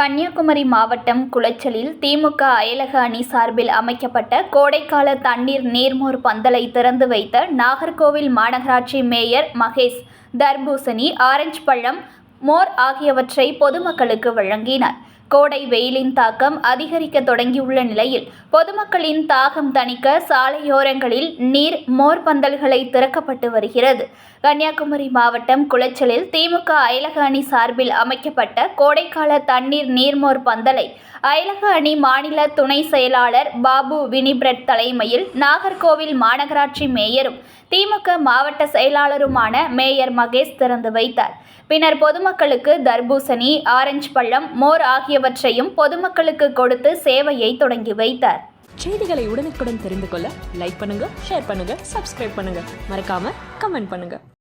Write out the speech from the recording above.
கன்னியாகுமரி மாவட்டம் குளச்சலில் திமுக அயலக அணி சார்பில் அமைக்கப்பட்ட கோடைக்கால தண்ணீர் நீர்மோர் பந்தலை திறந்து வைத்த நாகர்கோவில் மாநகராட்சி மேயர் மகேஷ் தர்பூசணி ஆரஞ்சு பழம் மோர் ஆகியவற்றை பொதுமக்களுக்கு வழங்கினார். கோடை வெயிலின் தாக்கம் அதிகரிக்க தொடங்கியுள்ள நிலையில் பொதுமக்களின் தாகம் தணிக்க சாலையோரங்களில் நீர் மோர் பந்தல்களை திறக்கப்பட்டு வருகிறது. கன்னியாகுமரி மாவட்டம் குளச்சலில் திமுக அயலக அணி சார்பில் அமைக்கப்பட்ட கோடைக்கால தண்ணீர் நீர்மோர் பந்தலை அயலக அணி மாநில துணை செயலாளர் பாபு வினிபிரட் தலைமையில் நாகர்கோவில் மாநகராட்சி மேயரும் திமுக மாவட்ட செயலாளருமான மேயர் மகேஷ் திறந்து வைத்தார். பின்னர் பொதுமக்களுக்கு தர்பூசணி ஆரஞ்சு பழம் மோர் ஆகிய ஆகியவற்றையும் பொதுமக்களுக்கு கொடுத்து சேவையை தொடங்கி வைத்தார். செய்திகளை உடனுக்குடன் தெரிந்து கொள்ள லைக் பண்ணுங்க ஷேர் பண்ணுங்க சப்ஸ்கிரைப் பண்ணுங்க. மறக்காம கமெண்ட் பண்ணுங்க.